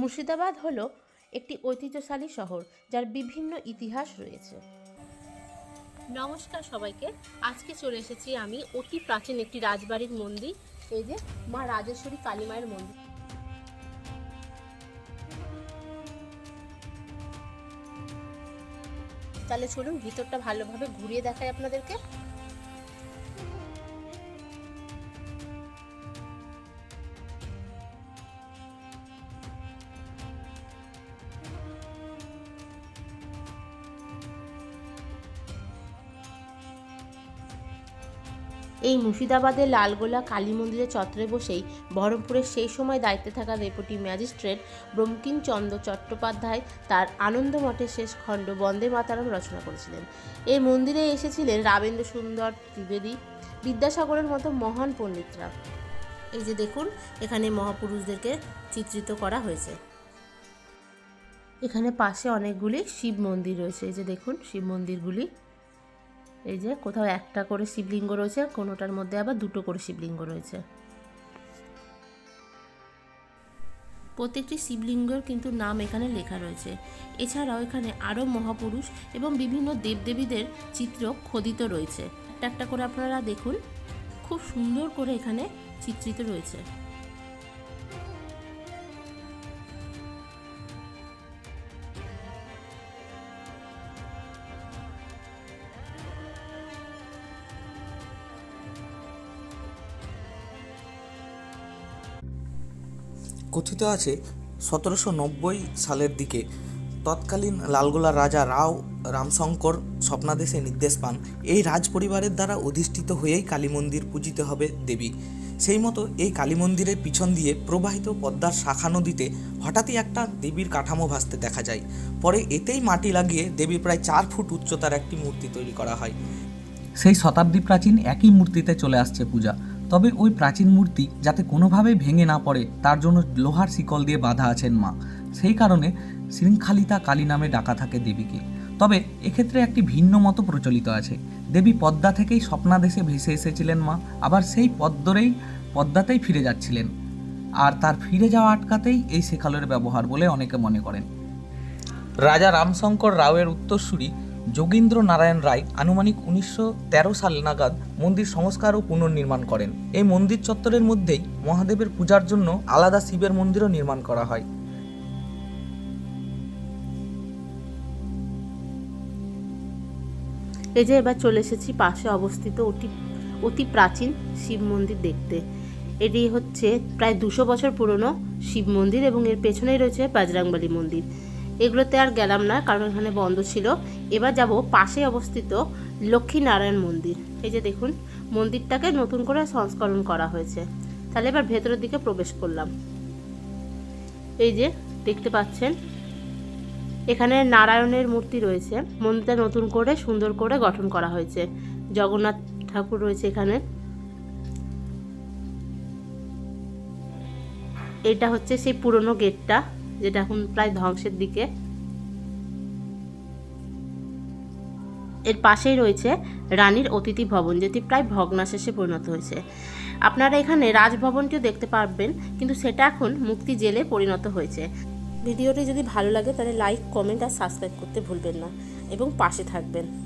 মুর্শিদাবাদ হলো একটি ঐতিহ্যশালী শহর যার বিভিন্ন ইতিহাস রয়েছে। নমস্কার সবাইকে। আজকে চলে এসেছি আমি অতি প্রাচীন একটি রাজবাড়ির মন্দির, এই যে মা রাজেশ্বরী কালী মায়ের মন্দির। তাহলে চলুন ভিতরটা ভালোভাবে ঘুরিয়ে দেখাই আপনাদেরকে। এই মুর্শিদাবাদের লালগোলা কালী মন্দিরের চত্বরে বসেই বহরমপুরের সেই সময় দায়িত্বে থাকা ডেপুটি ম্যাজিস্ট্রেট ব্রঙ্কিমচন্দ্র চট্টোপাধ্যায় তার আনন্দমঠের শেষ খণ্ড বন্দে মাতারাম রচনা করেছিলেন। এই মন্দিরে এসেছিলেন রাবেন্দ্র সুন্দর ত্রিবেদী, বিদ্যাসাগরের মতো মহান পণ্ডিতরা। এই যে দেখুন, এখানে মহাপুরুষদেরকে চিত্রিত করা হয়েছে। এখানে পাশে অনেকগুলি শিব মন্দির রয়েছে। এই যে দেখুন, শিব মন্দিরগুলি। এই যে কোথাও একটা করে শিবলিঙ্গ রয়েছে কোনোটার মধ্যে আবার দুটো করে শিবলিঙ্গ রয়েছে। প্রত্যেকটি শিবলিঙ্গের কিন্তু নাম এখানে লেখা রয়েছে। এছাড়াও এখানে আরও মহাপুরুষ এবং বিভিন্ন দেবদেবীদের চিত্র খোদিত রয়েছে। একটা একটা করে আপনারা দেখুন। খুব সুন্দর করে এখানে চিত্রিত রয়েছে। কথিত আছে, সতেরোশো নব্বই সালের দিকে তৎকালীন লালগোলার রাজা রাও রামশঙ্কর স্বপ্নাদেশে নির্দেশ পান, এই রাজ পরিবারের দ্বারা অধিষ্ঠিত হয়েই কালী মন্দির পূজিত হবে দেবী। সেই মতো এই কালী মন্দিরের পিছন দিয়ে প্রবাহিত পদ্মার শাখা নদীতে হঠাৎই একটা দেবীর কাঠামো ভাসতে দেখা যায়। পরে এতেই মাটি লাগিয়ে দেবীর প্রায় চার ফুট উচ্চতার একটি মূর্তি তৈরি করা হয়। সেই শতাব্দী প্রাচীন একই মূর্তিতে চলে আসছে পূজা। তবে ওই প্রাচীন মূর্তি যাতে কোনোভাবেই ভেঙে না পড়ে, তার জন্য লোহার শিকল দিয়ে বাঁধা আছেন মা। সেই কারণে শৃঙ্খালিতা কালী নামে ডাকা থাকে দেবীকে। তবে এক্ষেত্রে একটি ভিন্ন মতো প্রচলিত আছে। দেবী পদ্মা থেকেই স্বপ্নাদেশে ভেসে এসেছিলেন মা, আবার সেই পদ্মরেই, পদ্মাতেই ফিরে যাচ্ছিলেন। আর তার ফিরে যাওয়া আটকাতেই এই শেখালের ব্যবহার বলে অনেকে মনে করেন। রাজা রামশঙ্কর রাওয়ের উত্তরসূরি যোগীন্দ্র নারায়ণ রায় আনুমানিক উনিশশো তেরো সাল নাগাদ মন্দির সংস্কার ও পুনর্নির্মাণ করেন। এই মন্দির চত্বরের মধ্যেই মহাদেবের পূজার জন্য আলাদা শিবের মন্দিরও নির্মাণ করা হয়। এই যে এবার চলে এসেছি, পাশে অবস্থিত অতি অতি প্রাচীন শিব মন্দির দেখতে। এটি হচ্ছে প্রায় দুশো বছর পুরনো শিব মন্দির এবং এর পেছনেই রয়েছে বাজরাংবালি মন্দির। এগুলোতে আর গেলাম না, কারণ এখানে বন্ধ ছিল। এবার যাব পাশে অবস্থিত লক্ষ্মী নারায়ণ মন্দির। এই যে দেখুন, মন্দিরটাকে নতুন করে সংস্করণ করা হয়েছে। তাহলে এবার ভেতরের দিকে প্রবেশ করলাম। এই যে দেখতে পাচ্ছেন, এখানে নারায়ণের মূর্তি রয়েছে। মন্দিরটা নতুন করে, সুন্দর করে গঠন করা হয়েছে। জগন্নাথ ঠাকুর রয়েছে এখানে। এটা হচ্ছে সেই পুরনো গেটটা। যেটা এখন প্রায় ধ্বংসের দিকে। এর পাশেই রয়েছে রানীর অতিথি ভবন, যেটি প্রায় ভগ্নাশেষে পরিণত হয়েছে। আপনারা এখানে রাজভবনটিও দেখতে পারবেন, কিন্তু সেটা এখন মুক্তি জেলে পরিণত হয়েছে। ভিডিওটি যদি ভালো লাগে, তাহলে লাইক, কমেন্ট আর সাবস্ক্রাইব করতে ভুলবেন না। এবং পাশে থাকবেন।